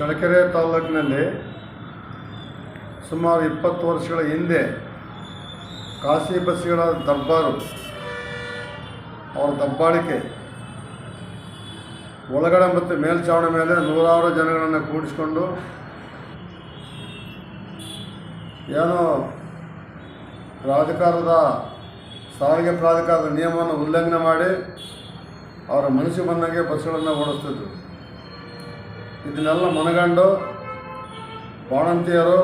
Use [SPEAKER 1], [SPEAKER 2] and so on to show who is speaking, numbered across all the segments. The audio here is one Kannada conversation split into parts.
[SPEAKER 1] ಚಳ್ಳಕೆರೆ ತಾಲೂಕಿನಲ್ಲಿ ಸುಮಾರು ಇಪ್ಪತ್ತು ವರ್ಷಗಳ ಹಿಂದೆ ಖಾಸಗಿ ಬಸ್ಸುಗಳ ದರ್ಬಾರು, ಅವರ ದಬ್ಬಾಳಿಕೆ, ಒಳಗಡೆ ಮತ್ತು ಮೇಲ್ಛಾವಣಿ ಮೇಲೆ ನೂರಾರು ಜನಗಳನ್ನು ಕೂಡಿಸ್ಕೊಂಡು ಏನೋ ಪ್ರಾಧಿಕಾರದ, ಸಾರಿಗೆ ಪ್ರಾಧಿಕಾರದ ನಿಯಮವನ್ನು ಉಲ್ಲಂಘನೆ ಮಾಡಿ ಅವರ ಮನಸ್ಸಿಗೆ ಬಂದಂಗೆ ಬಸ್ಗಳನ್ನು ಓಡಿಸ್ತಿದ್ರು. ಇದನ್ನೆಲ್ಲ ಮನಗಂಡು ಬಾಣಂತಿಯರು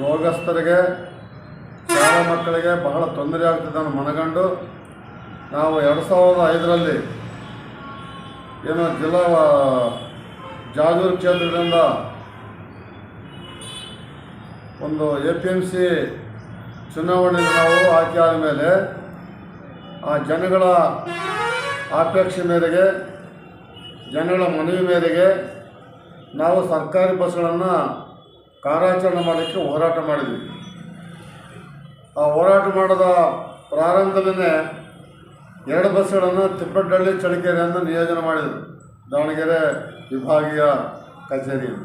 [SPEAKER 1] ರೋಗಸ್ಥರಿಗೆ ಶಾಲಾ ಮಕ್ಕಳಿಗೆ ಬಹಳ ತೊಂದರೆ ಆಗ್ತದೆ ಅನ್ನೋ ಮನಗಂಡು ನಾವು ಎರಡು ಸಾವಿರದ ಐದರಲ್ಲಿ ಏನು ಜಿಲ್ಲಾ ಜಾಜೂರು ಕ್ಷೇತ್ರದಿಂದ ಒಂದು ಎ ಪಿ ಎಂ ಸಿ ಚುನಾವಣೆಯಲ್ಲಿ ನಾವು ಆಯ್ಕೆ ಆದಮೇಲೆ ಆ ಜನಗಳ ಆಪೇಕ್ಷೆ ಮೇರೆಗೆ, ಜನಗಳ ಮನವಿ ಮೇರೆಗೆ ನಾವು ಸರ್ಕಾರಿ ಬಸ್ಗಳನ್ನು ಕಾರ್ಯಾಚರಣೆ ಮಾಡಲಿಕ್ಕೆ ಹೋರಾಟ ಮಾಡಿದ್ವಿ. ಆ ಹೋರಾಟ ಮಾಡಿದ ಪ್ರಾರಂಭದಲ್ಲೇ ಎರಡು ಬಸ್ಗಳನ್ನು ತಿಪ್ಪಟ್ಟಹಳ್ಳಿ ಚಳಿಕೆರೆಯನ್ನು ನಿಯೋಜನೆ ಮಾಡಿದರು. ದಾವಣಗೆರೆ ವಿಭಾಗೀಯ ಕಚೇರಿಯಿಂದ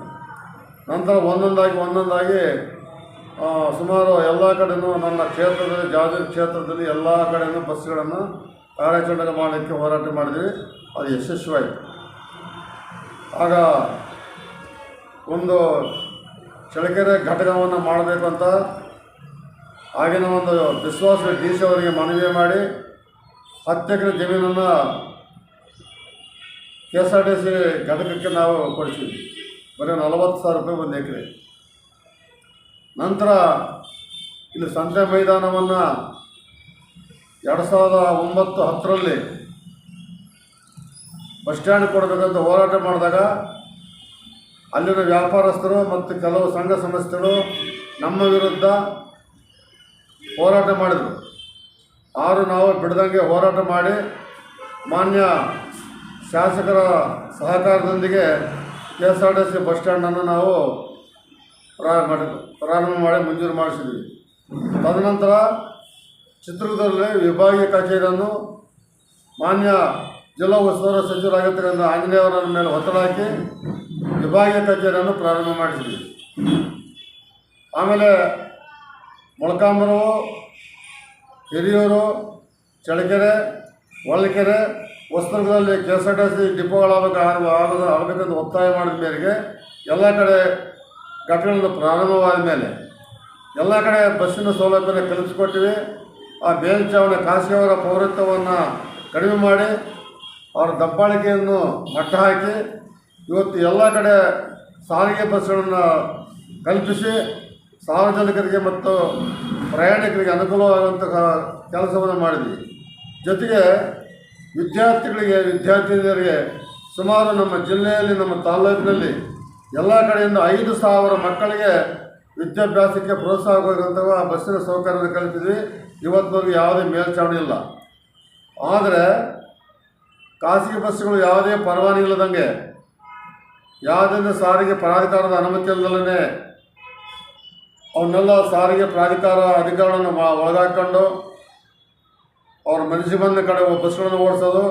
[SPEAKER 1] ನಂತರ ಒಂದೊಂದಾಗಿ ಒಂದೊಂದಾಗಿ ಸುಮಾರು ಎಲ್ಲ ಕಡೆಯೂ ನನ್ನ ಕ್ಷೇತ್ರದಲ್ಲಿ ಜಾಜೂರು ಕ್ಷೇತ್ರದಲ್ಲಿ ಎಲ್ಲ ಕಡೆನೂ ಬಸ್ಗಳನ್ನು ಕಾರ್ಯಾಚರಣೆ ಮಾಡಲಿಕ್ಕೆ ಹೋರಾಟ ಮಾಡಿದ್ವಿ. ಅದು ಯಶಸ್ವಿಯಾಯಿತು. ಆಗ ಒಂದು ಚಳ್ಳಕೆರೆ ಘಟಕವನ್ನು ಮಾಡಬೇಕು ಅಂತ ಆಗಿನ ಒಂದು ವಿಶ್ವಾಸ ಡಿ ಸಿ ಅವರಿಗೆ ಮನವಿ ಮಾಡಿ ಹತ್ತು ಎಕರೆ ಜಮೀನನ್ನು K S R T C ಘಟಕಕ್ಕೆ ನಾವು ಕೊಡಿಸಿದ್ವಿ. ಬರೀ ನಲವತ್ತು ಸಾವಿರ ರೂಪಾಯಿ ಒಂದು ಎಕರೆ. ನಂತರ ಇಲ್ಲಿ ಸಂತೆ ಮೈದಾನವನ್ನು ಎರಡು ಸಾವಿರದ ಒಂಬತ್ತು ಹತ್ತರಲ್ಲಿ ಬಸ್ ಸ್ಟ್ಯಾಂಡ್ ಕೊಡಬೇಕಂತ ಹೋರಾಟ ಮಾಡಿದಾಗ ಅಲ್ಲಿನ ವ್ಯಾಪಾರಸ್ಥರು ಮತ್ತು ಕೆಲವು ಸಂಘ ಸಂಸ್ಥೆಗಳು ನಮ್ಮ ವಿರುದ್ಧ ಹೋರಾಟ ಮಾಡಿದರು. ಆರು ನಾವು ಬಿಡದಂಗೆ ಹೋರಾಟ ಮಾಡಿ ಮಾನ್ಯ ಶಾಸಕರ ಸಹಕಾರದೊಂದಿಗೆ K S R T C bus ಸ್ಟ್ಯಾಂಡನ್ನು ನಾವು ಪ್ರಾರಂಭ ಮಾಡಿ ಪ್ರಾರಂಭ ಮಾಡಿ ಮಂಜೂರು ಮಾಡಿಸಿದ್ವಿ. ತದನಂತರ ಚಿತ್ರದುರ್ಗದಲ್ಲಿ ವಿಭಾಗೀಯ ಕಚೇರಿಯನ್ನು ಮಾನ್ಯ ಜಿಲ್ಲಾ ಉಸ್ತುವಾರಿ ಸಚಿವರಾಗಿರ್ತಕ್ಕಂಥ ಆಂಜನೇಯವರ ಮೇಲೆ ಒತ್ತಡ ಹಾಕಿ ವಿಭಾಗೀಯ ಕಚೇರಿಯನ್ನು ಪ್ರಾರಂಭ ಮಾಡಿದ್ವಿ. ಆಮೇಲೆ Molakalmuru, Hiriyur, Challakere, Holalkere ಹೊಸದುರ್ಗದಲ್ಲಿ K S R T C ಡಿಪೋಗಳಾಗಬೇಕು ಆಗದ ಆಗಬೇಕಂತ ಒತ್ತಾಯ ಮಾಡಿದ ಮೇರೆಗೆ ಎಲ್ಲ ಕಡೆ ಘಟನೆಗಳು ಪ್ರಾರಂಭವಾದ ಮೇಲೆ ಎಲ್ಲ ಕಡೆ ಬಸ್ಸಿನ ಸೌಲಭ್ಯನ ಕಲ್ಪಿಸಿಕೊಟ್ಟಿವಿ. ಆ ಮೇಲ್ಚಾವಣಿ ಖಾಸಗಿಯವರ ಪೌರತ್ವವನ್ನು ಕಡಿಮೆ ಮಾಡಿ ಅವರ ದಬ್ಬಾಳಿಕೆಯನ್ನು ಮಟ್ಟ ಹಾಕಿ ಇವತ್ತು ಎಲ್ಲ ಕಡೆ ಸಾರಿಗೆ ಬಸ್ಗಳನ್ನು ಕಲ್ಪಿಸಿ ಸಾರ್ವಜನಿಕರಿಗೆ ಮತ್ತು ಪ್ರಯಾಣಿಕರಿಗೆ ಅನುಕೂಲವಾಗುವಂತಹ ಕೆಲಸವನ್ನು ಮಾಡಿದ್ವಿ. ಜೊತೆಗೆ ವಿದ್ಯಾರ್ಥಿಗಳಿಗೆ, ವಿದ್ಯಾರ್ಥಿನಿಯರಿಗೆ ಸುಮಾರು ನಮ್ಮ ಜಿಲ್ಲೆಯಲ್ಲಿ, ನಮ್ಮ ತಾಲ್ಲೂಕಿನಲ್ಲಿ ಎಲ್ಲ ಕಡೆಯಿಂದ ಐದು ಸಾವಿರ ಮಕ್ಕಳಿಗೆ ವಿದ್ಯಾಭ್ಯಾಸಕ್ಕೆ ಪ್ರೋತ್ಸಾಹವಾಗುವಂತಹ ಬಸ್ಸಿನ ಸೌಕರ್ಯವನ್ನು ಕಲ್ಪಿದ್ವಿ. ಇವತ್ತಿನವರೆಗೂ ಯಾವುದೇ ಮೇಲ್ಚಾವಣಿ ಇಲ್ಲ. ಆದರೆ ಖಾಸಗಿ ಬಸ್ಸುಗಳು ಯಾವುದೇ ಪರವಾನಗಿ ಇಲ್ಲದಂಗೆ ಯಾವುದೇ ಸಾರಿಗೆ ಪ್ರಾಧಿಕಾರದ ಅನುಮತಿ ಇಲ್ಲದಲ್ಲೇ ಅವನ್ನೆಲ್ಲ ಸಾರಿಗೆ ಪ್ರಾಧಿಕಾರ ಅಧಿಕಾರವನ್ನು ಒಳಗಾಕೊಂಡು ಅವ್ರ ಮನಸ್ಸಿಗೆ ಬಂದ ಕಡೆ ಬಸ್ಗಳನ್ನು ಓಡಿಸೋದು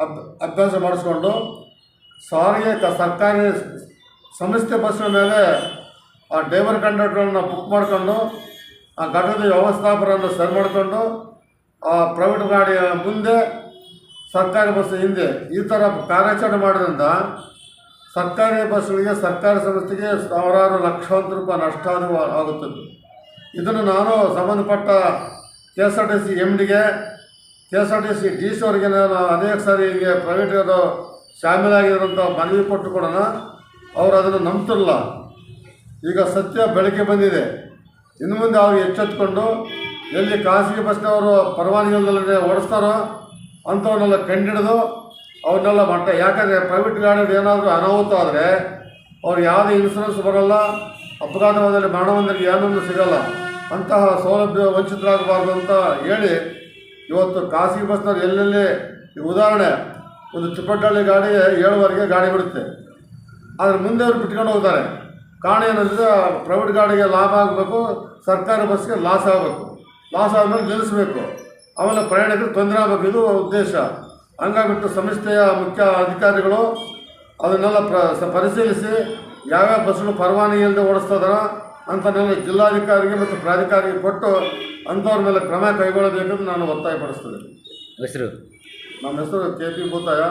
[SPEAKER 1] ಅಬ್ ಅಭ್ಯಾಸ ಮಾಡಿಸ್ಕೊಂಡು ಸಾರಿಗೆ ಕ ಸರ್ಕಾರಿ ಸಂಸ್ಥೆ ಬಸ್ಗಳ ಮೇಲೆ ಆ ಡ್ರೈವರ್ ಕಂಡಕ್ಟರ್ನ ಬುಕ್ ಮಾಡಿಕೊಂಡು ಆ ಘಟಕದ ವ್ಯವಸ್ಥಾಪಕರನ್ನು ಸರಿ ಮಾಡಿಕೊಂಡು ಆ ಪ್ರೈವೇಟ್ ಗಾಡಿಯ ಮುಂದೆ ಸರ್ಕಾರಿ ಬಸ್ ಹಿಂದೆ ಈ ಥರ ಕಾರ್ಯಾಚರಣೆ ಮಾಡೋದ್ರಿಂದ ಸರ್ಕಾರಿ ಬಸ್ಗಳಿಗೆ ಸರ್ಕಾರಿ ಸಂಸ್ಥೆಗೆ ಸಾವಿರಾರು ಲಕ್ಷಾಂತರ ರೂಪಾಯಿ ನಷ್ಟ ಆಗುತ್ತದೆ. ಇದನ್ನು ನಾನು ಸಂಬಂಧಪಟ್ಟ K S R T C M ಡಿಗೆ K S R T C D C ಅವರಿಗೆ ನಾನು ಅನೇಕ ಸಾರಿ ಹೀಗೆ ಪ್ರೈವೇಟ್ ಅದು ಶಾಮೀಲಾಗಿರೋಂಥ ಮನವಿ ಕೊಟ್ಟು ಕೊಡೋಣ ಅವರು ಅದನ್ನು ನಂಬ್ತಿರಲ್ಲ ಈಗ ಸತ್ಯ ಬೆಳಕಿಗೆ ಬಂದಿದೆ. ಇನ್ನು ಮುಂದೆ ಅವ್ರು ಎಚ್ಚೆತ್ಕೊಂಡು ಎಲ್ಲಿ ಖಾಸಗಿ ಬಸ್ನವರು ಪರವಾನಗಿ ಓಡಿಸ್ತಾರೋ ಅಂಥವನ್ನೆಲ್ಲ ಕಂಡಿಡಿದು ಅವನ್ನೆಲ್ಲ ಮಾಡ್ತಾ ಯಾಕಂದರೆ ಪ್ರೈವೇಟ್ ಗಾಡಿಗಳು ಏನಾದರೂ ಅನಾಹುತ ಆದರೆ ಅವ್ರು ಯಾವುದೇ ಇನ್ಸೂರೆನ್ಸ್ ಬರೋಲ್ಲ ಅಪಘಾತವಾದಲ್ಲಿ ಬಂದರೆ ಸಿಗೋಲ್ಲ ಸಿಗಲ್ಲ. ಅಂತಹ ಸೌಲಭ್ಯ ವಂಚಿತರಾಗಬಾರ್ದು ಅಂತ ಹೇಳಿ ಇವತ್ತು ಖಾಸಗಿ ಬಸ್ನವ್ರು ಎಲ್ಲೆಲ್ಲಿ ಈ ಉದಾಹರಣೆ, ಒಂದು ಚಿಪ್ಪಟ್ಟಳ್ಳಿ ಗಾಡಿ ಏಳುವರೆಗೆ ಗಾಡಿ ಬಿಡುತ್ತೆ. ಆದರೆ ಮುಂದೆ ಅವ್ರು ಬಿಟ್ಕೊಂಡು ಹೋಗ್ತಾರೆ. ಕಾರಣ ಏನಂದರೆ ಪ್ರೈವೇಟ್ ಗಾಡಿಗೆ ಲಾಭ ಆಗಬೇಕು, ಸರ್ಕಾರಿ ಬಸ್ಗೆ ಲಾಸ್ ಆಗಬೇಕು. ಲಾಸ್ ಆದಮೇಲೆ ನಿಲ್ಲಿಸಬೇಕು. ಆಮೇಲೆ ಪ್ರಯಾಣಿಕರು ತೊಂದರೆ ಆಗಬೇಕು. ಇದು ಉದ್ದೇಶ. ಹಂಗಾಗ್ಬಿಟ್ಟು ಸಂಸ್ಥೆಯ ಮುಖ್ಯ ಅಧಿಕಾರಿಗಳು ಅದನ್ನೆಲ್ಲ ಪ್ರ ಪರಿಶೀಲಿಸಿ ಯಾವ್ಯಾವ ಬಸ್ಗಳು ಪರವಾನಗಿ ಇಲ್ಲದೆ ಓಡಿಸ್ತಾ ಇದಾರೋ ಅಂಥನ್ನೆಲ್ಲ ಜಿಲ್ಲಾಧಿಕಾರಿಗೆ ಮತ್ತು ಪ್ರಾಧಿಕಾರಿಗೆ ಕೊಟ್ಟು ಅಂಥವ್ರ ಮೇಲೆ ಕ್ರಮ ಕೈಗೊಳ್ಳಬೇಕೆಂದು ನಾನು ಒತ್ತಾಯಪಡಿಸ್ತೇನೆ.
[SPEAKER 2] ಹೆಸರು?
[SPEAKER 1] ನಮ್ಮ ಹೆಸರು ಕೆ ಪಿ ಭೂತಾಯ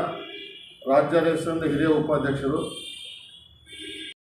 [SPEAKER 1] ರಾಜ್ಯಾಧ್ಯಕ್ಷರಿಂದ ಹಿರಿಯ ಉಪಾಧ್ಯಕ್ಷರು.